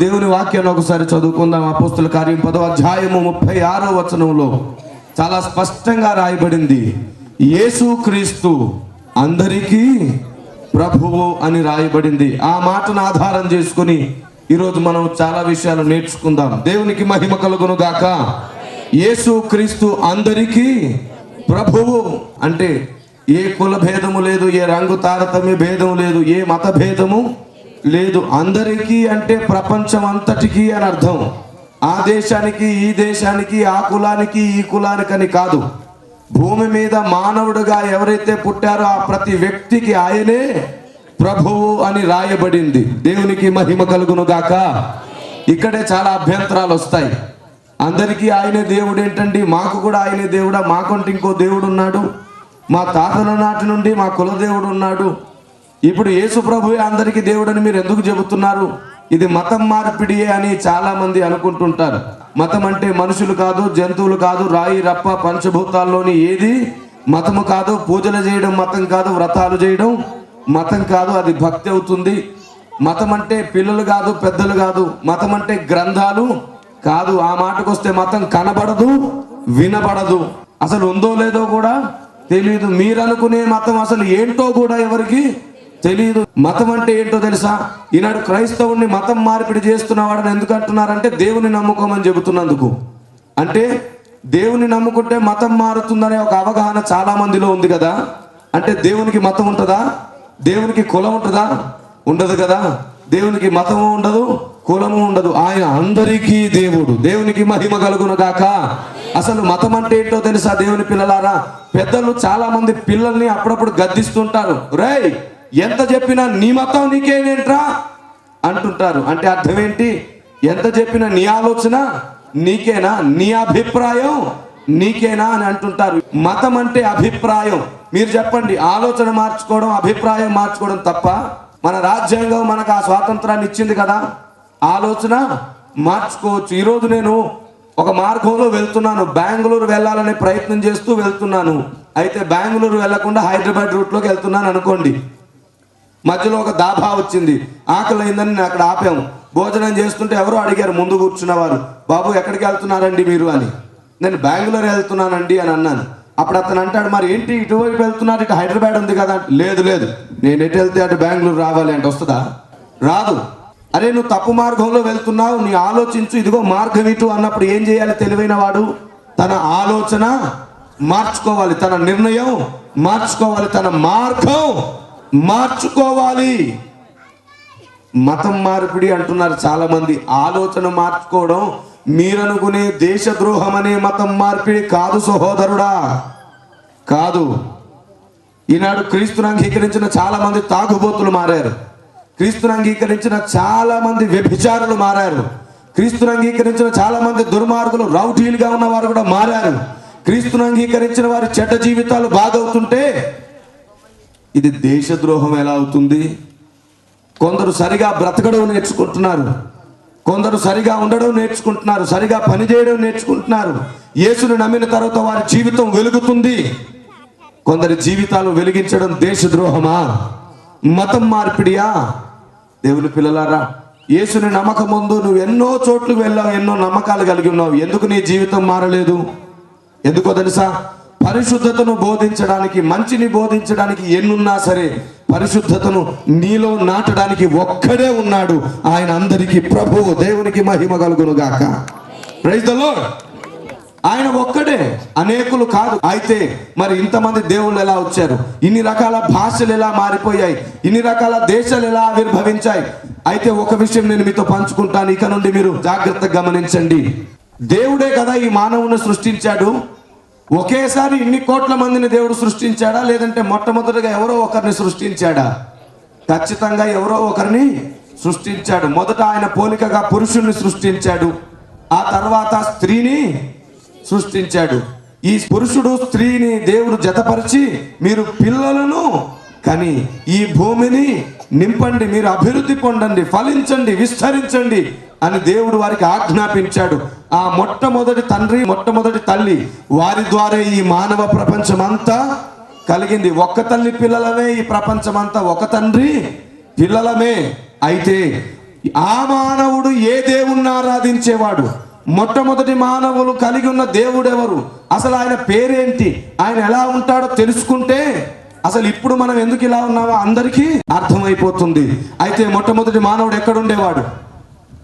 దేవుని వాక్యాన్ని ఒకసారి చదువుకుందాం. అపోస్తుల కార్యం పదవ అధ్యాయము ముప్పై ఆరో వచనంలో చాలా స్పష్టంగా రాయబడింది. యేసు క్రీస్తు అందరికీ ప్రభువు అని రాయబడింది. ఆ మాటను ఆధారం చేసుకుని ఈరోజు మనం చాలా విషయాలు నేర్చుకుందాం. దేవునికి మహిమ కలుగును గాక యేసు క్రీస్తు అందరికీ ప్రభువు అంటే ఏ కుల భేదము లేదు ఏ రంగు తారతమ్య భేదము లేదు ఏ మత భేదము లేదు అందరికీ అంటే ప్రపంచం అంతటికీ అని అర్థం. ఆ దేశానికి ఈ దేశానికి ఆ కులానికి ఈ కులానికని కాదు. భూమి మీద మానవుడుగా ఎవరైతే పుట్టారో ఆ ప్రతి వ్యక్తికి ఆయనే ప్రభువు అని రాయబడింది. దేవునికి మహిమ కలుగును గాక ఇక్కడే చాలా అభ్యంతరాలు వస్తాయి. అందరికీ ఆయనే దేవుడు ఏంటండి? మాకు కూడా ఆయనే దేవుడా? మాకంటే ఇంకో దేవుడు ఉన్నాడు మా తాతల నాటి నుండి మా కుల దేవుడు ఉన్నాడు. ఇప్పుడు యేసు ప్రభుయే అందరికీ దేవుడని మీరు ఎందుకు చెబుతున్నారు? ఇది మతం మార్పిడియే అని చాలా మంది అనుకుంటుంటారు. మతం అంటే మనుషులు కాదు జంతువులు కాదు రాయి రప్ప పంచభూతాల్లోని ఏది మతము కాదు పూజలు చేయడం మతం కాదు వ్రతాలు చేయడం మతం కాదు అది భక్తి అవుతుంది. మతం అంటే పిల్లలు కాదు పెద్దలు కాదు మతం అంటే గ్రంథాలు కాదు. ఆ మాటకు వస్తే మతం కనబడదు వినబడదు. అసలు ఉందో లేదో కూడా తెలియదు మీరు అనుకునే మతం అసలు ఏంటో కూడా ఎవరికి తెలియదు మతం అంటే ఏంటో తెలుసా? ఈనాడు క్రైస్తవుని మతం మార్పిడి చేస్తున్నవాడని ఎందుకు అంటున్నారంటే దేవుని నమ్ముకోమని చెబుతున్నందుకు. అంటే దేవుని నమ్ముకుంటే మతం మారుతుందనే ఒక అవగాహన చాలా మందిలో ఉంది కదా? అంటే దేవునికి మతం ఉంటుందా? దేవునికి కులం ఉంటుందా? ఉండదు కదా? దేవునికి మతము ఉండదు కులము ఉండదు. ఆయన అందరికీ దేవుడు. దేవునికి మహిమ కలుగును గాక. అసలు మతం అంటే ఏంటో తెలుసా దేవుని పిల్లలారా? పెద్దలు చాలా మంది పిల్లల్ని అప్పుడప్పుడు గద్దిస్తుంటారు. రేయ్ ఎంత చెప్పినా నీ మతం నీకేనేంట్రా అంటుంటారు. అంటే అర్థం ఏంటి ఎంత చెప్పినా నీ ఆలోచన నీకేనా? నీ అభిప్రాయం నీకేనా అని అంటుంటారు. మతం అంటే అభిప్రాయం. మీరు చెప్పండి ఆలోచన మార్చుకోవడం అభిప్రాయం మార్చుకోవడం తప్ప మన రాజ్యాంగం మనకు ఆ స్వాతంత్రాన్ని ఇచ్చింది కదా? ఆలోచన మార్చుకోవచ్చు. ఈరోజు నేను ఒక మార్గంలో వెళ్తున్నాను. బెంగళూరు వెళ్ళాలనే ప్రయత్నం చేస్తూ వెళ్తున్నాను. అయితే బెంగళూరు వెళ్ళకుండా హైదరాబాద్ రూట్లోకి వెళ్తున్నాను అనుకోండి. మధ్యలో ఒక దాభా వచ్చింది. ఆకలి అయిందని నేను అక్కడ ఆపాము. భోజనం చేస్తుంటే ఎవరో అడిగారు ముందు కూర్చున్నవారు బాబు ఎక్కడికి వెళ్తున్నారండి మీరు? అని. నేను బెంగళూరు వెళ్తున్నానండి అని అన్నాను. అప్పుడు అతను అంటాడు మరి ఏంటి ఇటువైపు వెళ్తున్నారు? ఇక హైదరాబాద్ ఉంది కదా లేదు లేదు. నేను ఎటు వెళ్తే అటు బెంగళూరు రావాలి అంటే వస్తుందా? రాదు. అరే నువ్వు తప్పు మార్గంలో వెళ్తున్నావు. నీ ఆలోచించు. ఇదిగో మార్గం ఇటు అన్నప్పుడు ఏం చేయాలి తెలివైన వాడు? తన ఆలోచన మార్చుకోవాలి. తన నిర్ణయం మార్చుకోవాలి. తన మార్గం మార్చుకోవాలి. మతం మార్పిడి అంటున్నారు చాలా మంది ఆలోచన మార్చుకోవడం మీరనుకునే దేశద్రోహం అనే మతం మార్పిడి కాదు సహోదరుడా. కాదు. ఈనాడు క్రీస్తును అంగీకరించిన చాలా మంది తాగుబోతులు మారారు. క్రీస్తును అంగీకరించిన చాలా మంది వ్యభిచారులు మారారు. క్రీస్తును అంగీకరించిన చాలా మంది దుర్మార్గులు రౌటీలుగా ఉన్న వారు కూడా మారారు. క్రీస్తును అంగీకరించిన వారి చెడ్డ జీవితాలు బాగవుతుంటే ఇది దేశద్రోహం ఎలా అవుతుంది? కొందరు సరిగా బ్రతకడం నేర్చుకుంటున్నారు. కొందరు సరిగా ఉండడం నేర్చుకుంటున్నారు. సరిగా పనిచేయడం నేర్చుకుంటున్నారు. యేసును నమ్మిన తర్వాత వారి జీవితం వెలుగుతుంది. కొందరి జీవితాలు వెలిగించడం దేశద్రోహమా? మతం మార్పిడియా? దేవుని పిల్లలారా యేసుని నమ్మకం ముందు నువ్వు ఎన్నో చోట్లకు వెళ్ళావు ఎన్నో నమ్మకాలు కలిగి ఉన్నావు. ఎందుకు నీ జీవితం మారలేదు? ఎందుకో తెలుసా? పరిశుద్ధతను బోధించడానికి మంచిని బోధించడానికి ఎన్నున్నా సరే పరిశుద్ధతను నీలో నాటడానికి ఒక్కడే ఉన్నాడు. ఆయన అందరికీ ప్రభువు దేవునికి మహిమ కలుగును గాక ప్రైజ్ ద లార్డ్ ఆయన ఒక్కడే అనేకులు కాదు. అయితే మరి ఇంతమంది దేవుళ్ళు ఎలా వచ్చారు? ఇన్ని రకాల భాషలు ఎలా మారిపోయాయి? ఇన్ని రకాల దేశాలు ఎలా ఆవిర్భవించాయి? అయితే ఒక విషయం నేను మీతో పంచుకుంటాను. ఇక నుండి మీరు జాగ్రత్తగా గమనించండి. దేవుడే కదా ఈ మానవుని సృష్టించాడు. ఒకేసారి ఇన్ని కోట్ల మందిని దేవుడు సృష్టించాడా? లేదంటే మొట్టమొదటిగా ఎవరో ఒకరిని సృష్టించాడా? ఖచ్చితంగా ఎవరో ఒకరిని సృష్టించాడు. మొదట ఆయన పోలికగా పురుషుణ్ణి సృష్టించాడు. ఆ తర్వాత స్త్రీని సృష్టించాడు. ఈ పురుషుడు స్త్రీని దేవుడు జతపరిచి మీరు పిల్లలను కానీ ఈ భూమిని నింపండి మీరు అభివృద్ధి పొందండి ఫలించండి విస్తరించండి అని దేవుడు వారికి ఆజ్ఞాపించాడు. ఆ మొట్టమొదటి తండ్రి మొట్టమొదటి తల్లి వారి ద్వారా ఈ మానవ ప్రపంచం అంతా కలిగింది. ఒక్క తల్లి పిల్లలమే ఈ ప్రపంచం అంతా ఒక తండ్రి పిల్లలమే. అయితే ఆ మానవుడు ఏ దేవుణ్ణి ఆరాధించేవాడు? మొట్టమొదటి మానవులు కలిగి ఉన్న దేవుడు ఎవరు అసలు ఆయన పేరేంటి? ఆయన ఎలా ఉంటాడో తెలుసుకుంటే అసలు ఇప్పుడు మనం ఎందుకు ఇలా ఉన్నామో అందరికీ అర్థమైపోతుంది. అయితే మొట్టమొదటి మానవుడు ఎక్కడుండేవాడు?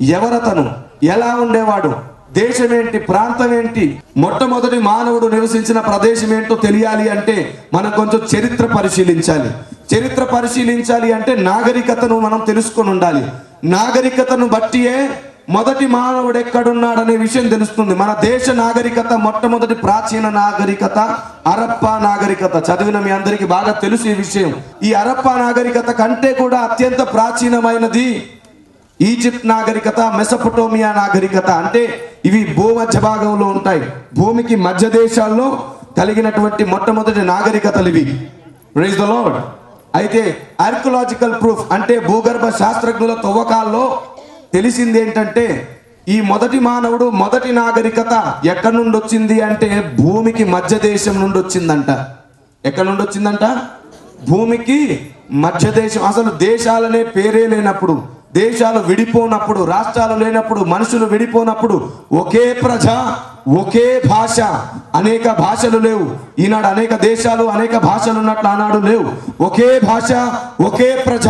ఎవరతను? ఎలా ఉండేవాడు? దేశం ఏంటి ప్రాంతం ఏంటి మొట్టమొదటి మానవుడు నివసించిన ప్రదేశం ఏంటో తెలియాలి అంటే మనం కొంచెం చరిత్ర పరిశీలించాలి. చరిత్ర పరిశీలించాలి అంటే నాగరికతను మనం తెలుసుకొని ఉండాలి. నాగరికతను బట్టియే మొదటి మానవుడు ఎక్కడున్నాడనే విషయం తెలుస్తుంది. మన దేశ నాగరికత మొట్టమొదటి ప్రాచీన నాగరికత అరప్పా నాగరికత. చదివిన మీ అందరికీ బాగా తెలుసు ఈ విషయం. ఈ అరప్పా నాగరికత కంటే కూడా అత్యంత ప్రాచీనమైనది ఈజిప్ట్ నాగరికత మెసపటోమియా నాగరికత. అంటే ఇవి భూమధ్య భాగంలో ఉంటాయి. భూమికి మధ్య దేశాల్లో కలిగినటువంటి మొట్టమొదటి నాగరికతలు ఇవి. ద లార్డ్ అయితే ఆర్కియలాజికల్ ప్రూఫ్ అంటే భూగర్భ శాస్త్రజ్ఞుల తవ్వకాల్లో తెలిసింది ఏంటంటే ఈ మొదటి మానవుడు మొదటి నాగరికత ఎక్కడి నుండి వచ్చింది అంటే భూమికి మధ్య దేశం నుండి వచ్చిందంట ఎక్కడి నుండి వచ్చిందంట భూమికి మధ్య దేశం. అసలు దేశాలనే పేరే లేనప్పుడు దేశాలు విడిపోనప్పుడు రాష్ట్రాలు లేనప్పుడు మనుషులు విడిపోనప్పుడు ఒకే ప్రజ ఒకే భాష అనేక భాషలు లేవు. ఈనాడు అనేక దేశాలు అనేక భాషలు ఉన్నట్లు ఆనాడు లేవు. ఒకే భాష ఒకే ప్రజ.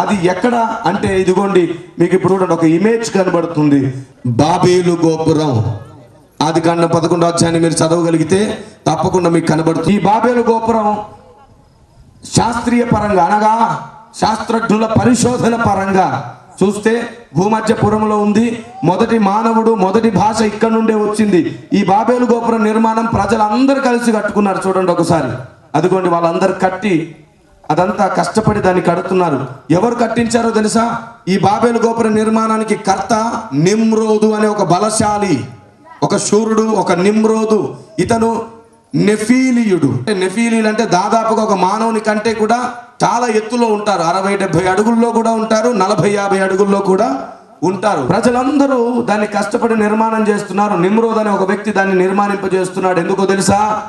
అది ఎక్కడ అంటే ఇదిగోండి మీకు ఇప్పుడు చూడండి ఒక ఇమేజ్ కనబడుతుంది. బాబేలు గోపురం. ఆది కాండ పదకొండో అధ్యాయాన్ని మీరు చదవగలిగితే తప్పకుండా మీకు కనబడుతుంది. ఈ బాబేలు గోపురం శాస్త్రీయ పరంగా అనగా శాస్త్రజ్ఞుల పరిశోధన పరంగా చూస్తే భూమధ్యపురంలో ఉంది. మొదటి మానవుడు మొదటి భాష ఇక్కడ నుండే వచ్చింది. ఈ బాబేలు గోపురం నిర్మాణం ప్రజలందరూ కలిసి కట్టుకున్నారు చూడండి ఒకసారి. అదిగోండి వాళ్ళందరూ కట్టి అదంతా కష్టపడి దాన్ని కడుతున్నారు. ఎవరు కట్టించారో తెలుసా? ఈ బాబేలు గోపుర నిర్మాణానికి కర్త నిమ్రోదు అనే ఒక బలశాలి ఒక శూరుడు ఒక నిమ్రోదు. ఇతను నెఫీలియుడు. అంటే నెఫీలీలు అంటే దాదాపుగా ఒక మానవుని కంటే కూడా చాలా ఎత్తులో ఉంటారు. అరవై డెబ్బై అడుగుల్లో కూడా ఉంటారు నలభై యాభై అడుగుల్లో కూడా ఉంటారు. ప్రజలందరూ దాన్ని కష్టపడి నిర్మాణం చేస్తున్నారు. నిమ్రోద్ అనే ఒక వ్యక్తి దాన్ని నిర్మాణింపజేస్తున్నాడు. ఎందుకో తెలుసా?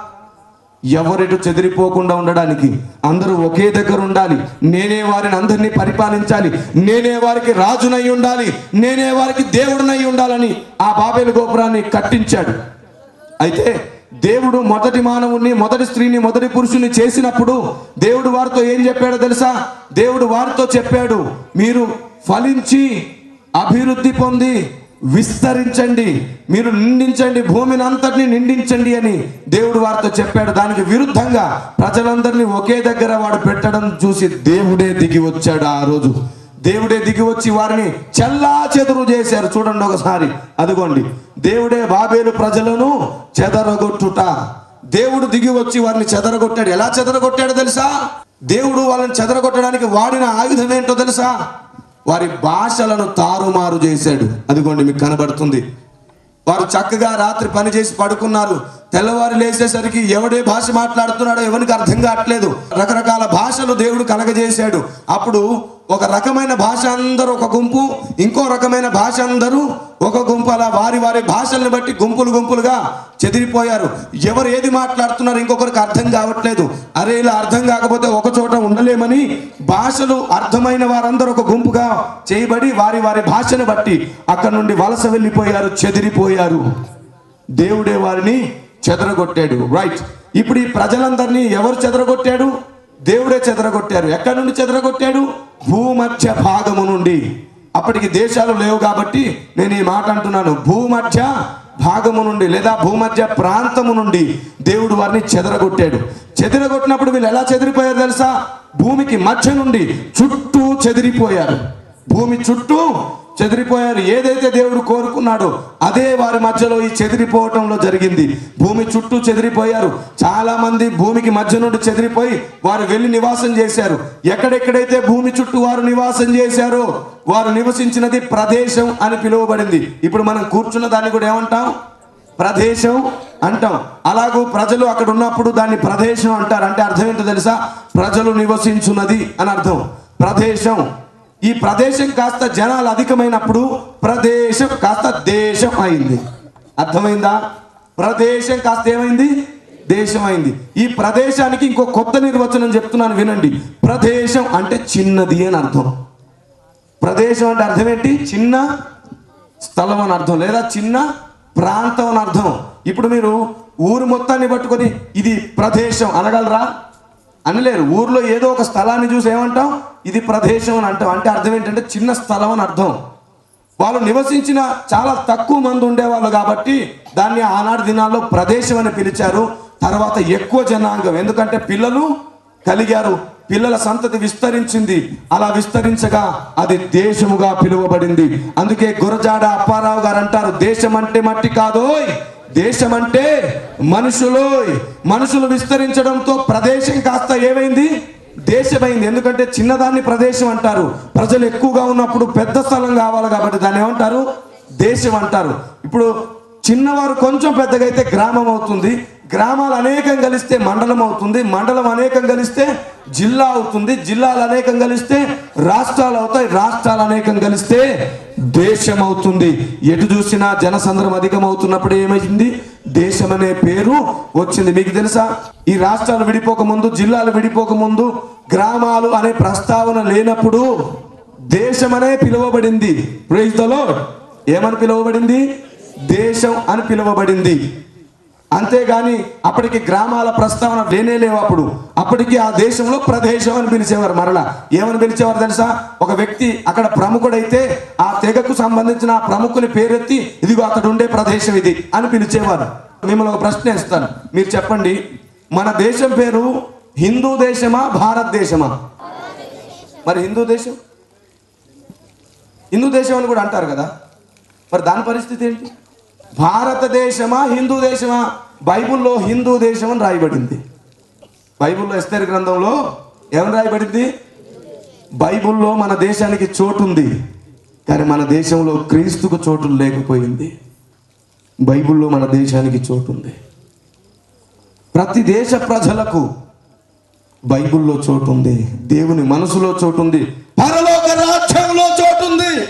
ఎవరిటు చెదిరిపోకుండా ఉండడానికి అందరూ ఒకే దగ్గర ఉండాలి. నేనే వారిని అందరినీ పరిపాలించాలి. నేనే వారికి రాజునై ఉండాలి. నేనే వారికి దేవుడినై ఉండాలని ఆ బాబేలు గోపురాన్ని కట్టించాడు. అయితే దేవుడు మొదటి మానవుణ్ణి మొదటి స్త్రీని మొదటి పురుషుని చేసినప్పుడు దేవుడు వారితో ఏం చెప్పాడో తెలుసా? దేవుడు వారితో చెప్పాడు మీరు ఫలించి అభివృద్ధి పొంది విస్తరించండి. మీరు నిండించండి. భూమిని అంతటిని నిండించండి అని దేవుడు వారితో చెప్పాడు. దానికి విరుద్ధంగా ప్రజలందరినీ ఒకే దగ్గర వాడు పెట్టడం చూసి దేవుడే దిగి వచ్చాడు ఆ రోజు. దేవుడే దిగి వచ్చి వారిని చెల్లా చెదురు చేశారు. చూడండి ఒకసారి. అదిగోండి. దేవుడే బాబేలు ప్రజలను చెదరగొట్టుట. దేవుడు దిగి వచ్చి వారిని చెదరగొట్టాడు. ఎలా చెదరగొట్టాడు తెలుసా? దేవుడు వాళ్ళని చెదరగొట్టడానికి వాడిన ఆయుధం ఏంటో తెలుసా? వారి భాషలను తారుమారు చేశాడు. అదిగోండి మీకు కనబడుతుంది. వారు చక్కగా రాత్రి పని చేసి పడుకున్నారు. తెల్లవారు లేచేసరికి ఎవడే భాష మాట్లాడుతున్నాడో ఎవరికి అర్థం కావట్లేదు. రకరకాల భాషలు దేవుడు కలగజేశాడు. అప్పుడు ఒక రకమైన భాష అందరూ ఒక గుంపు ఇంకో రకమైన భాష అందరూ ఒక గుంపు. అలా వారి వారి భాషల్ని బట్టి గుంపులు గుంపులుగా చెదిరిపోయారు. ఎవరు ఏది మాట్లాడుతున్నారు ఇంకొకరికి అర్థం కావట్లేదు. అరే ఇలా అర్థం కాకపోతే ఒక చోట ఉండలేమని భాషలు అర్థమైన వారందరూ ఒక గుంపుగా చేయబడి వారి వారి భాషను బట్టి అక్కడ నుండి వలస వెళ్ళిపోయారు చెదిరిపోయారు. దేవుడే వారిని చెదరగొట్టాడు. రైట్ ఇప్పుడు ఈ ప్రజలందరినీ ఎవరు చెదరగొట్టాడు? దేవుడే చెదరగొట్టారు. ఎక్కడి నుండి చెదరగొట్టాడు? భూమధ్య భాగము నుండి. అప్పటికి దేశాలు లేవు కాబట్టి నేను ఈ మాట అంటున్నాను. భూమధ్య భాగము నుండి లేదా భూమధ్య ప్రాంతము నుండి దేవుడు వారిని చెదరగొట్టాడు. చెదరగొట్టినప్పుడు వీళ్ళు ఎలా చెదిరిపోయారు తెలుసా? భూమికి మధ్య నుండి చుట్టూ చెదిరిపోయారు. భూమి చుట్టూ చెదిరిపోయారు. ఏదైతే దేవుడు కోరుకున్నాడో అదే వారి మధ్యలో ఈ చెదిరిపోవటంలో జరిగింది. భూమి చుట్టూ చెదిరిపోయారు. చాలా మంది భూమికి మధ్య నుండి చెదిరిపోయి వారు వెళ్ళి నివాసం చేశారు. ఎక్కడెక్కడైతే భూమి చుట్టూ వారు నివాసం చేశారో వారు నివసించినది ప్రదేశం అని పిలువబడింది. ఇప్పుడు మనం కూర్చున్న దాన్ని కూడా ఏమంటాం? ప్రదేశం అంటాం. అలాగూ ప్రజలు అక్కడ ఉన్నప్పుడు దాన్ని ప్రదేశం అంటారు. అంటే అర్థం ఏంటో తెలుసా? ప్రజలు నివసించున్నది అని అర్థం. ప్రదేశం ఈ ప్రదేశం కాస్త జనాలు అధికమైనప్పుడు ప్రదేశం కాస్త దేశం అయింది అర్థమైందా? ప్రదేశం కాస్త ఏమైంది? దేశం అయింది ఈ ప్రదేశానికి ఇంకో కొత్త నిర్వచనం చెప్తున్నాను వినండి. ప్రదేశం అంటే చిన్నది అని అర్థం. ప్రదేశం అంటే అర్థం ఏంటి? చిన్న స్థలం అని అర్థం లేదా చిన్న ప్రాంతం అని అర్థం. ఇప్పుడు మీరు ఊరు మొత్తాన్ని పట్టుకొని ఇది ప్రదేశం అనగలరా? అనలేరు. ఊర్లో ఏదో ఒక స్థలాన్ని చూసి ఏమంటాం? ఇది ప్రదేశం అని అంటాం. అంటే అర్థం ఏంటంటే చిన్న స్థలం అని అర్థం. వాళ్ళు నివసించిన చాలా తక్కువ మంది ఉండేవాళ్ళు కాబట్టి దాన్ని ఆనాడు దినాల్లో ప్రదేశం అని పిలిచారు. తర్వాత ఎక్కువ జనాంగం. ఎందుకంటే పిల్లలు కలిగారు. పిల్లల సంతతి విస్తరించింది. అలా విస్తరించగా అది దేశముగా పిలువబడింది. అందుకే గురజాడ అప్పారావు గారు అంటారు దేశం అంటే మట్టి కాదోయ్ దేశం అంటే మనుషులు మనుషులు విస్తరించడంతో ప్రదేశం కాస్త ఏమైంది? దేశమైంది. ఎందుకంటే చిన్నదాన్ని ప్రదేశం అంటారు. ప్రజలు ఎక్కువగా ఉన్నప్పుడు పెద్ద స్థలం కావాలి కాబట్టి దాన్ని ఏమంటారు? దేశం అంటారు. ఇప్పుడు చిన్నవారు కొంచెం పెద్దగా అయితే గ్రామం అవుతుంది. గ్రామాలు అనేకం కలిస్తే మండలం అవుతుంది. మండలం అనేకం కలిస్తే జిల్లా అవుతుంది. జిల్లాలు అనేకం కలిస్తే రాష్ట్రాలు అవుతాయి. రాష్ట్రాలు అనేకం కలిస్తే దేశం అవుతుంది. ఎటు చూసినా జనసంద్రం అధికం అవుతున్నప్పుడు ఏమైంది? దేశం అనే పేరు వచ్చింది. మీకు తెలుసా? ఈ రాష్ట్రాలు విడిపోక ముందు జిల్లాలు విడిపోక ముందు గ్రామాలు అనే ప్రస్తావన లేనప్పుడు దేశం అనే పిలువబడింది. ప్రైజ్ ఏమని పిలువబడింది? దేశం అని పిలువబడింది. అంతేగాని అప్పటికి గ్రామాల ప్రస్తావన లేనే లేవు అప్పుడు. అప్పటికి ఆ దేశంలో ప్రదేశం అని పిలిచేవారు మరలా. ఏమని పిలిచేవారు తెలుసా? ఒక వ్యక్తి అక్కడ ప్రముఖుడైతే ఆ తెగకు సంబంధించిన ఆ ప్రముఖుని పేరెత్తి ఇదిగో అక్కడ ఉండే ప్రదేశం ఇది అని పిలిచేవారు. మిమ్మల్ని ఒక ప్రశ్న ఇస్తాను మీరు చెప్పండి. మన దేశం పేరు హిందూ దేశమా భారతదేశమా మరి హిందూ దేశం? హిందూ దేశం అని కూడా అంటారు కదా. మరి దాని పరిస్థితి ఏంటి? భారతదేశమా హిందూ దేశమా? బైబుల్లో హిందూ దేశం అని రాయబడింది. బైబుల్లో ఎస్తేర్ గ్రంథంలో ఏమని రాయబడింది? బైబుల్లో మన దేశానికి చోటు ఉంది కానీ మన దేశంలో క్రీస్తుకు చోటు లేకపోయింది. బైబిల్లో మన దేశానికి చోటు ఉంది ప్రతి దేశ ప్రజలకు బైబుల్లో చోటు ఉంది దేవుని మనసులో చోటు ఉంది పరలోక రాజ్యంలో చోటు ఉంది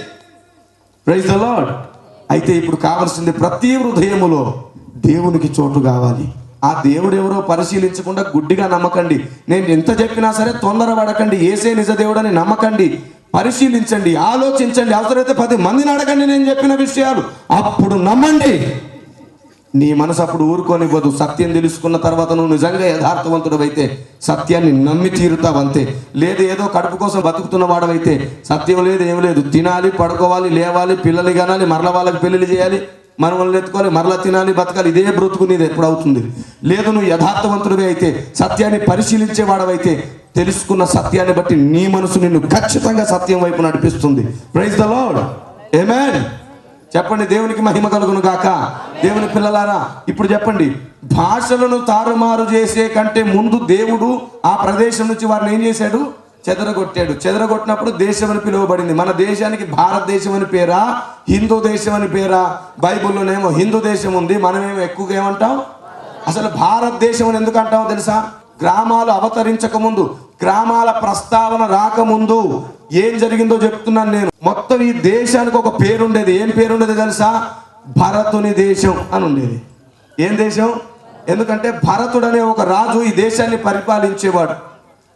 ప్రైజ్ ద లాడ్ అయితే ఇప్పుడు కావాల్సింది ప్రతి హృదయములో దేవునికి చోటు కావాలి. ఆ దేవుడు ఎవరో పరిశీలించకుండా గుడ్డిగా నమ్మకండి. నేను ఎంత చెప్పినా సరే తొందరపడకండి. ఏసే నిజ దేవుడని నమ్మకండి. పరిశీలించండి ఆలోచించండి. అవసరమైతే పది మందిని అడగండి నేను చెప్పిన విషయాలు. అప్పుడు నమ్మండి. నీ మనసు అప్పుడు ఊరుకోనివ్వదు సత్యం తెలుసుకున్న తర్వాత నువ్వు నిజంగా యథార్థవంతుడు అయితే సత్యాన్ని నమ్మి తీరుతావు అంతే లేదు ఏదో కడుపు కోసం బతుకుతున్న వాడవైతే సత్యం లేదు ఏం లేదు. తినాలి పడుకోవాలి లేవాలి పిల్లలు కనాలి మరల వాళ్ళకి పెళ్ళిళ్ళు చేయాలి మనల్ని ఎత్తుకోవాలి మరల తినాలి బతకాలి. ఇదే బ్రతుకునేది ఎప్పుడు అవుతుంది. లేదు నువ్వు యథార్థవంతుడివి అయితే సత్యాన్ని పరిశీలించే వాడవైతే తెలుసుకున్న సత్యాన్ని బట్టి నీ మనసు నిన్ను ఖచ్చితంగా సత్యం వైపు నడిపిస్తుంది. ప్రైజ్ ద లోడ్ ఏమేన్ చెప్పండి దేవునికి మహిమ కలుగును గాక. దేవుని పిల్లలారా ఇప్పుడు చెప్పండి. భాషలను తారుమారు చేసే కంటే ముందు దేవుడు ఆ ప్రదేశం నుంచి వారిని ఏం చేశాడు? చెదరగొట్టాడు. చెదరగొట్టినప్పుడు దేశం అని పిలువబడింది. మన దేశానికి భారతదేశం అని పేరా? హిందూ దేశం అని పేరా? బైబిల్లోనేమో హిందూ దేశం ఉంది. మనమేమో ఎక్కువగా ఏమంటాం? అసలు భారతదేశం అని ఎందుకు అంటామో తెలుసా? గ్రామాలు అవతరించక ముందు గ్రామాల ప్రస్తావన రాకముందు ఏం జరిగిందో చెప్తున్నాను నేను. మొత్తం ఈ దేశానికి ఒక పేరు ఉండేది ఏం పేరు ఉండేది తెలుసా? భరతుని దేశం అని ఉండేది. ఏం దేశం? ఎందుకంటే భరతుడు అనే ఒక రాజు ఈ దేశాన్ని పరిపాలించేవాడు.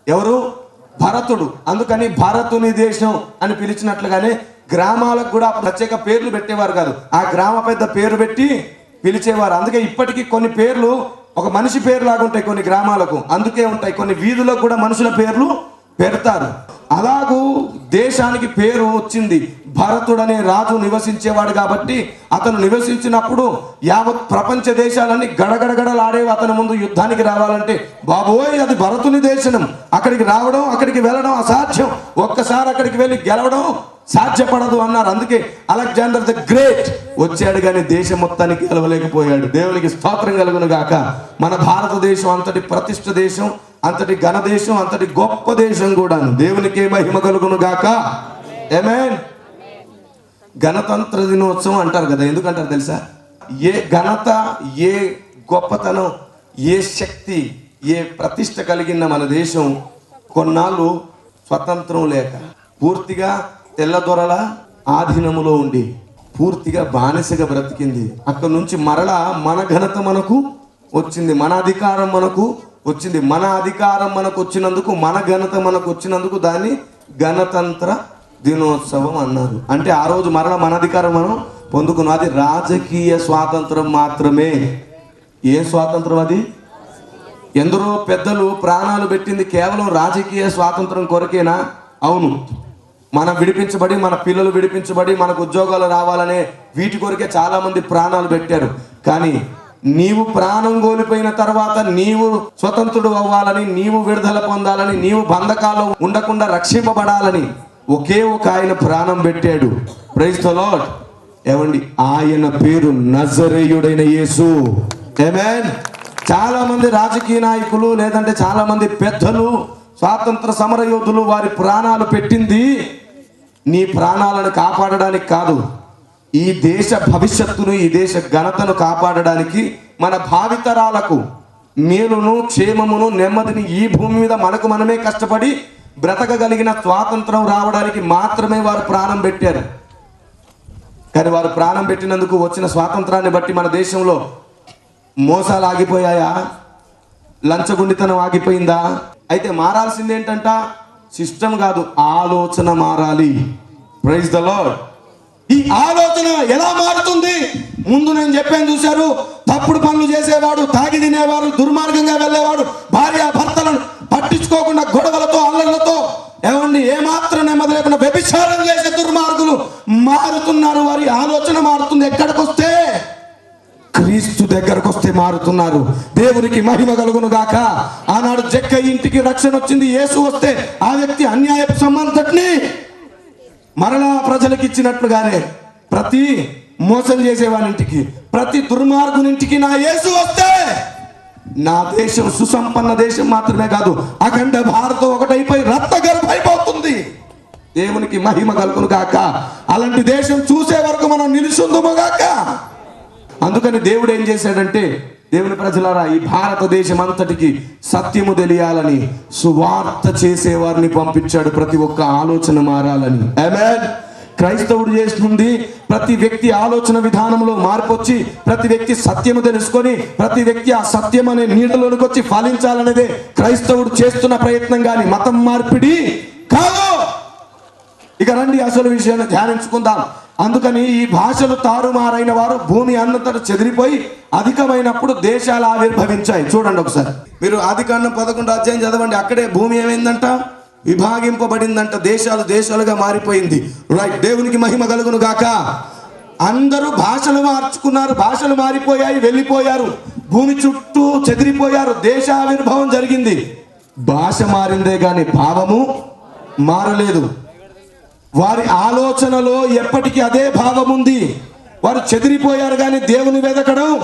ఎవరు? భరతుడు. అందుకని భరతుని దేశం అని పిలిచినట్లుగానే గ్రామాలకు కూడా ప్రత్యేక పేర్లు పెట్టేవారు కాదు. ఆ గ్రామ పెద్ద పేరు పెట్టి పిలిచేవారు. అందుకే ఇప్పటికీ కొన్ని పేర్లు ఒక మనిషి పేరులాగా ఉంటాయి కొన్ని గ్రామాలకు. అందుకే ఉంటాయి. కొన్ని వీధులకు కూడా మనుషుల పేర్లు పెడతారు. అలాగూ దేశానికి పేరు వచ్చింది. భరతుడనే రాజు నివసించేవాడు కాబట్టి అతను నివసించినప్పుడు యావత్ ప్రపంచ దేశాలన్నీ గడగడగడలాడేవి అతని ముందు యుద్ధానికి రావాలంటే బాబోయ్ అది భరతుని దేశం అక్కడికి రావడం అక్కడికి వెళ్ళడం అసాధ్యం. ఒక్కసారి అక్కడికి వెళ్ళి గెలవడం సాధ్యపడదు అన్నారు. అందుకే అలెగ్జాండర్ ద గ్రేట్ వచ్చాడు కానీ దేశం మొత్తానికి గెలవలేకపోయాడు. దేవునికి స్తోత్రం కలుగును గాక. మన భారతదేశం అంతటి ప్రతిష్ట దేశం అంతటి ఘన దేశం అంతటి గొప్ప దేశం కూడాను దేవునికి మహిమ కలుగును గాక. ఏమేన్ గణతంత్ర దినోత్సవం అంటారు కదా. ఎందుకంటారు తెలుసా? ఏ ఘనత ఏ గొప్పతనం ఏ శక్తి ఏ ప్రతిష్ట కలిగిన మన దేశం కొన్నాళ్ళు స్వతంత్రం లేక పూర్తిగా తెల్లదొరల ఆధీనములో ఉండి పూర్తిగా బానిసగా బ్రతికింది. అక్కడ నుంచి మరలా మన ఘనత మనకు వచ్చింది మన అధికారం మనకు వచ్చింది. మన అధికారం మనకు వచ్చినందుకు మన ఘనత మనకు వచ్చినందుకు దాన్ని గణతంత్ర దినోత్సవం అన్నారు. అంటే ఆ రోజు మరలా మన అధికారం మనం పొందుకున్నాం. అది రాజకీయ స్వాతంత్రం మాత్రమే. ఏ స్వాతంత్రం అది? ఎందరో పెద్దలు ప్రాణాలు పెట్టింది కేవలం రాజకీయ స్వాతంత్రం కొరకేనా? అవును. మనం విడిపించబడి మన పిల్లలు విడిపించబడి మనకు ఉద్యోగాలు రావాలనే వీటి కొరకే చాలా మంది ప్రాణాలు పెట్టారు. కానీ నీవు ప్రాణం కోల్పోయిన తర్వాత నీవు స్వతంత్రుడు అవ్వాలని నీవు విడుదల పొందాలని నీవు బంధకాల్లో ఉండకుండా రక్షింపబడాలని ఒకే ఒక ఆయన ప్రాణం పెట్టాడు. ప్రైజ్ ద లాడ్ ఏమండి? ఆయన పేరు నజరేయుడైన యేసు. ఆమేన్ చాలా మంది రాజకీయ నాయకులు లేదంటే చాలా మంది పెద్దలు స్వాతంత్ర సమర యోధులు వారి ప్రాణాలు పెట్టింది నీ ప్రాణాలను కాపాడడానికి కాదు ఈ దేశ భవిష్యత్తును ఈ దేశ ఘనతను కాపాడడానికి మన భావితరాలకు మేలును క్షేమమును నెమ్మదిని ఈ భూమి మీద మనకు మనమే కష్టపడి బ్రతకగలిగిన స్వాతంత్రం రావడానికి మాత్రమే వారు ప్రాణం పెట్టారు. కానీ వారు ప్రాణం పెట్టినందుకు వచ్చిన స్వాతంత్రాన్ని బట్టి మన దేశంలో మోసాలు ఆగిపోయాయా? లంచగుండితనం ఆగిపోయిందా? అయితే మారాల్సిందేంటంట? సిస్టమ్ కాదు ఆలోచన మారాలి. ప్రైజ్ ద లాడ్ ఈ ఆలోచన ఎలా మారుతుంది? ముందు నేను చెప్పాను చూశారు తప్పుడు పనులు చేసేవాడు తాగి తినేవాడు దుర్మార్గంగా వెళ్ళేవాడు భార్య భర్తలను పట్టించుకోకుండా గొడవలతో అల్లర్లతో ఏమండి ఏమాత్రం నెమ్మది లేకుండా వ్యభిచారం చేసే దుర్మార్గులు మారుతున్నారు. వారి ఆలోచన మారుతుంది. ఎక్కడికొస్తే వస్తే మారుతున్నారు. దేవునికి మహిమ కలుగును గాక. ఆనాడు జక్క ఇంటికి రక్షణ వచ్చింది. యేసు వస్తే ఆ వ్యక్తి అన్యాయపు సంబంధని మరలా ప్రజలకు ఇచ్చినట్లుగానే ప్రతి మోసం చేసేవానింటికి ప్రతి దుర్మార్గునింటికి నా యేసు వస్తే నా దేశం సుసంపన్న దేశం మాత్రమే కాదు అఖండ భారతం ఒకటైపోయి రక్త గర్భైపోతుంది దేవునికి మహిమ కలుగును గాక. అలాంటి దేశం చూసే వరకు మనం నిలుచుందుము గాక. అందుకని దేవుడు ఏం చేశాడంటే దేవుని ప్రజలారా ఈ భారతదేశం అంతటికి సత్యము తెలియాలని సువార్త చేసేవారిని పంపించాడు ప్రతి ఒక్క ఆలోచన మారాలని. ఆమేన్ క్రైస్తవుడు చేస్తుంది ప్రతి వ్యక్తి ఆలోచన విధానంలో మార్పు వచ్చి ప్రతి వ్యక్తి సత్యము తెలుసుకొని ప్రతి వ్యక్తి ఆ సత్యం అనే నీటిలోనికి వచ్చి ఫలించాలనేదే క్రైస్తవుడు చేస్తున్న ప్రయత్నం కానీ మతం మార్పిడి కాదు. ఇక రండి అసలు విషయాన్ని ధ్యానించుకుందాం. అందుకని ఈ భాషలు తారుమారైన వారు భూమి అన్నంతట చెదిరిపోయి అధికమైనప్పుడు దేశాలు ఆవిర్భవించాయి. చూడండి ఒకసారి. మీరు ఆది పదకొండు అధ్యాయం చదవండి. అక్కడే భూమి ఏమైందంట? విభాగింపబడిందంట. దేశాలు దేశాలుగా మారిపోయింది. రైట్. దేవునికి మహిమ కలుగును గాక. అందరూ భాషలు మార్చుకున్నారు. భాషలు మారిపోయాయి వెళ్ళిపోయారు. భూమి చుట్టూ చెదిరిపోయారు. దేశ ఆవిర్భావం జరిగింది. భాష మారిందే కానీ భావము మారలేదు. వారి ఆలోచనలో ఎప్పటికీ అదే భావం ఉంది. వారు చెదిరిపోయారు కానీ దేవుని వెదకడం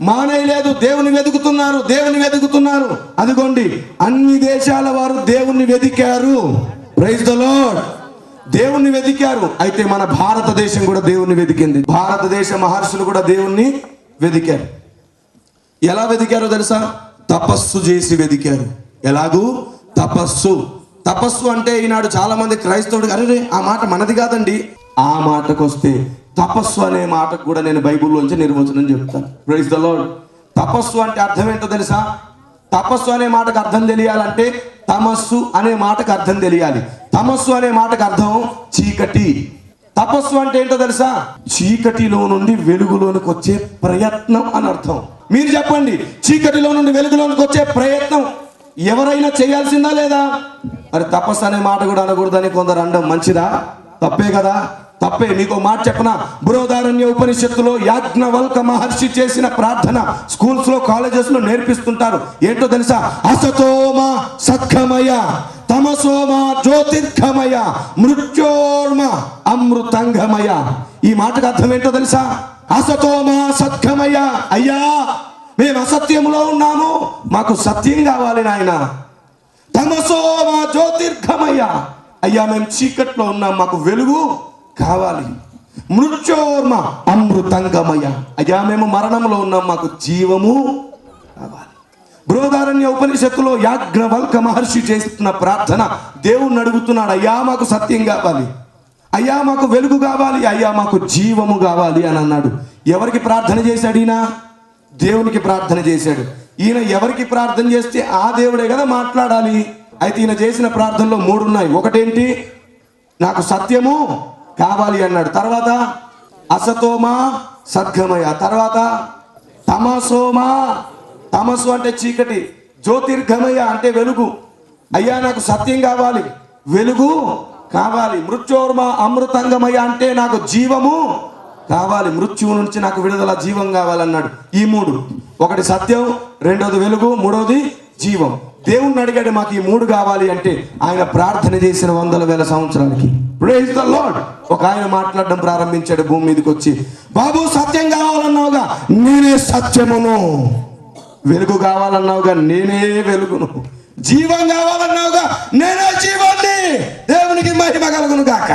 మానేయలేదు. దేవుని వెతుకుతున్నారు దేవుని వెతుకుతున్నారు అదిగోండి అన్ని దేశాల వారు దేవుణ్ణి వెతికారు ప్రైజ్ ద లార్డ్ దేవుణ్ణి వెతికారు అయితే మన భారతదేశం కూడా దేవుణ్ణి వెతికింది భారతదేశ మహర్షులు కూడా దేవుణ్ణి వెతికారు ఎలా వెతికారో తెలుసా? తపస్సు చేసి వెతికారు ఎలాగూ? తపస్సు. తపస్సు అంటే ఈనాడు చాలా మంది క్రైస్తవుడు అరే ఆ మాట మనది కాదండి. ఆ మాటకు వస్తే తపస్సు అనే మాటకు కూడా నేను బైబిల్లోంచి నిర్వచనం చెప్తాను. ప్రైజ్ ద లాడ్ తపస్సు అంటే అర్థం ఏంటో తెలుసా? తపస్సు అనే మాటకు అర్థం తెలియాలంటే తమస్సు అనే మాటకు అర్థం తెలియాలి. తమస్సు అనే మాటకు అర్థం చీకటి. తపస్సు అంటే ఏంటో తెలుసా? చీకటిలో నుండి వెలుగులోనికి వచ్చే ప్రయత్నం అని అర్థం. మీరు చెప్పండి చీకటిలో నుండి వెలుగులోనికి వచ్చే ప్రయత్నం ఎవరైనా చేయాల్సిందా లేదా? మరి తపస్సు అనే మాట కూడా అనకూడదని కొందరు అనడం మంచిదా? తప్పే కదా. తప్పే. మీకు మాట చెప్పన? బృహదారణ్య ఉపనిషత్తులో యాజ్ఞవల్క మహర్షి చేసిన ప్రార్థన స్కూల్స్లో కాలేజెస్లో నేర్పిస్తుంటారు. ఏంటో తెలుసా? అసతోమ సఖమయ తమసోమ జ్యోతిర్ఘమయ మృత్యోర్మ అమృతంగమయ ఈ మాటకు అర్థం ఏంటో తెలుసా? అసతోమ సఖమయ అయ్యా! మేము అసత్యంలో ఉన్నాము. మాకు సత్యం కావాలి నాయన. తమసోమ జ్యోతిర్ఘమయ్య అయ్యా మేము చీకట్లో ఉన్నాం. మాకు వెలుగు కావాలి. మృత్యోర్మ అమృతంగమయ్య. అయ్యా మేము మరణంలో ఉన్నాం. మాకు జీవము కావాలి. బృహదారణ్య ఉపనిషత్తులో యాజ్ఞవల్క మహర్షి చేస్తున్న ప్రార్థన దేవుణ్ణి అడుగుతున్నాడు. అయ్యా మాకు సత్యం కావాలి. అయ్యా మాకు వెలుగు కావాలి. అయ్యా మాకు జీవము కావాలి అని అన్నాడు. ఎవరికి ప్రార్థన చేశాడు ఈయన? దేవునికి ప్రార్థన చేశాడు. ఈయన ఎవరికి ప్రార్థన చేస్తే ఆ దేవుడే కదా మాట్లాడాలి. అయితే ఈయన చేసిన ప్రార్థనలో మూడు ఉన్నాయి ఒకటేంటి? నాకు సత్యము కావాలి అన్నాడు. తర్వాత అసతోమా సద్గమయ. తర్వాత తమసోమా. తమసు అంటే చీకటి. జ్యోతిర్గమయ అంటే వెలుగు. అయ్యా నాకు సత్యం కావాలి. వెలుగు కావాలి. మృత్యోర్మ అమృతంగమయ అంటే నాకు జీవము కావాలి మృత్యువు నుంచి నాకు విడుదల జీవం కావాలన్నాడు. ఈ మూడు. ఒకటి సత్యం రెండోది వెలుగు మూడోది జీవం. దేవుణ్ణి అడిగాడు మాకు ఈ మూడు కావాలి అంటే ఆయన ప్రార్థన చేసిన వందల వేల సంవత్సరాలకి ద లార్డ్ ఒక ఆయన మాట్లాడడం ప్రారంభించాడు భూమి మీదకి వచ్చి. బాబు సత్యం కావాలన్నావుగా నేనే సత్యమును. వెలుగు కావాలన్నావుగా నేనే వెలుగును. జీవం కావాలన్నావుగా నేనే జీవాన్ని. దేవునికి మహిమ కలుగును గాక.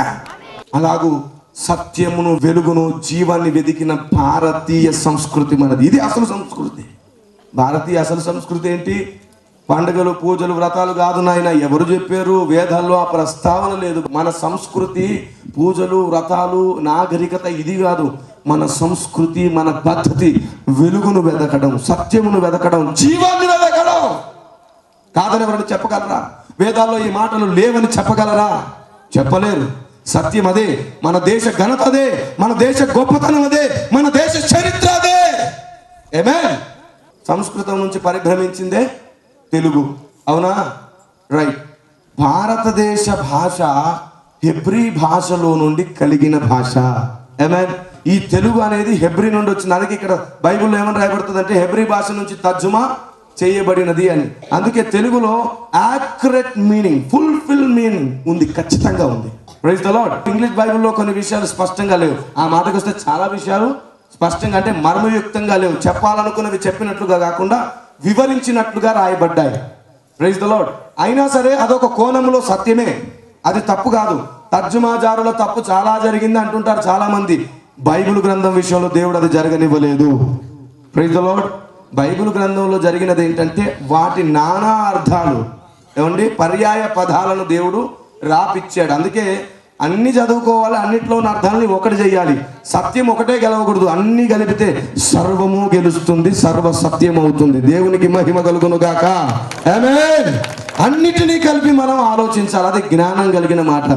అలాగూ సత్యమును వెలుగును జీవాన్ని వెదికిన భారతీయ సంస్కృతి మనది. ఇది అసలు సంస్కృతి. భారతీయ అసలు సంస్కృతి ఏంటి? పండుగలు పూజలు వ్రతాలు కాదు నాయన ఎవరు చెప్పారు? వేదాల్లో ఆ ప్రస్తావన లేదు. మన సంస్కృతి పూజలు వ్రతాలు నాగరికత ఇది కాదు. మన సంస్కృతి మన పద్ధతి వెలుగును వెదకడం సత్యమును వెదకడం జీవాన్ని వెదకడం. కాదని ఎవరైనా చెప్పగలరా? వేదాల్లో ఈ మాటలు లేవని చెప్పగలరా? చెప్పలేరు. సత్యం అదే. మన దేశ ఘనత అదే. మన దేశ గొప్పతనం అదే. మన దేశ చరిత్ర అదే. ఏమే సంస్కృతం నుంచి పరిభ్రమించిందే తెలుగు. అవునా? రైట్ భారతదేశ భాష హెబ్రీ భాషలో నుండి కలిగిన భాష. ఏమే ఈ తెలుగు అనేది హెబ్రీ నుండి వచ్చింది. అందుకే ఇక్కడ బైబిల్లో ఏమని రాయబడుతుంది అంటే హెబ్రీ భాష నుంచి తర్జుమా చేయబడినది అని. అందుకే తెలుగులో యాక్యురేట్ మీనింగ్ ఫుల్ఫిల్ మీనింగ్ ఉంది ఖచ్చితంగా ఉంది. ప్రైజ్ ద ఇంగ్లీష్ బైబిల్లో కొన్ని విషయాలు స్పష్టంగా లేవు. ఆ మాటకు వస్తే చాలా విషయాలు స్పష్టంగా అంటే మర్మయుక్తంగా లేవు. చెప్పాలనుకున్నవి చెప్పినట్లుగా కాకుండా వివరించినట్లుగా రాయబడ్డాయి. ప్రైజ్ ద లార్డ్ అయినా సరే అదొక కోణంలో సత్యమే. అది తప్పు కాదు. తర్జుమాజారుల తప్పు చాలా జరిగింది అంటుంటారు చాలా మంది బైబిల్ గ్రంథం విషయంలో దేవుడు అది జరగనివ్వలేదు. ప్రైజ్ ద బైబిల్ గ్రంథంలో జరిగినది ఏంటంటే వాటి నానా అర్థాలు. ఏమండి? పర్యాయ పదాలను దేవుడు రాపిచ్చాడు. అందుకే అన్ని చదువుకోవాలి అన్నిట్లో ఉన్న అర్థాలని ఒకటి చేయాలి సత్యం ఒకటే గెలవకూడదు. అన్ని గెలిపితే సర్వము గెలుస్తుంది సర్వ సత్యం అవుతుంది దేవునికి మహిమ కలుగును గాక. ఆమేన్ అన్నిటినీ కలిపి మనం ఆలోచించాలి. అది జ్ఞానం కలిగిన మాట.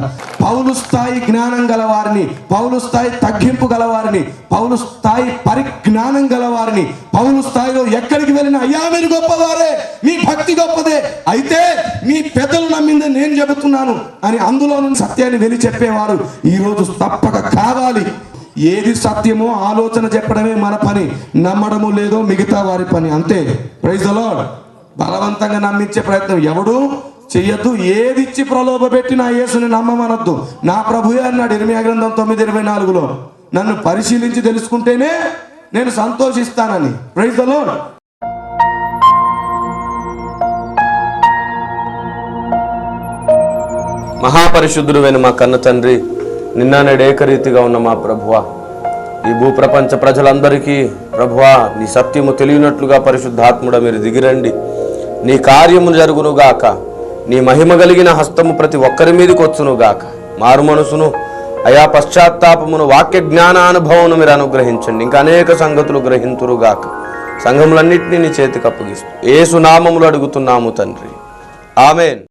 పౌలు స్థాయి జ్ఞానం గలవారిని పౌలు స్థాయి తగ్గింపు గలవారిని పౌలు స్థాయి పరిజ్ఞానం గలవారిని పౌలు స్థాయిలో ఎక్కడికి వెళ్ళినా అయ్యా మీరు గొప్పవారే మీ భక్తి గొప్పదే అయితే మీ పెద్దలు నమ్మిందే నేను చెబుతున్నాను అని అందులో నుండి సత్యాన్ని వెళ్ళి చెప్పేవారు. ఈరోజు తప్పక కావాలి. ఏది సత్యమో ఆలోచన చెప్పడమే మన పని. నమ్మడము లేదో మిగతా వారి పని. అంతే. ప్రైజ్ లార్డ్ బలవంతంగా నమ్మించే ప్రయత్నం ఎవడు చెయ్యద్దు. ఏది ఇచ్చి ప్రలోభ పెట్టి నా యేసుని నమ్మమనొద్దు. నా ప్రభుయే అన్నాడు ఇరవై గ్రంథం తొమ్మిది ఇరవై నాలుగులో. నన్ను పరిశీలించి తెలుసుకుంటేనే నేను సంతోషిస్తానని. ప్రైజ్ ద లార్డ్ మహాపరిశుద్ధుడు వెను మా కన్న తండ్రి నిన్న నేడు ఏకరీతిగా ఉన్న మా ప్రభువ. ఈ భూప్రపంచ ప్రజలందరికీ ప్రభువ నీ సత్యము తెలియనట్లుగా పరిశుద్ధాత్ముడ మీరు దిగిరండి. నీ కార్యము జరుగునుగాక. నీ మహిమ కలిగిన హస్తము ప్రతి ఒక్కరి మీదకి వచ్చునుగాక. మారు మనసును అయా పశ్చాత్తాపమును వాక్య జ్ఞానానుభవమును మీరు అనుగ్రహించండి. ఇంకా అనేక సంగతులు గ్రహింతురుగాక. సంఘములన్నింటినీ నీ చేతికి అప్పగిస్తూ. ఏ సునామములు అడుగుతున్నాము తండ్రి. ఆమెన్.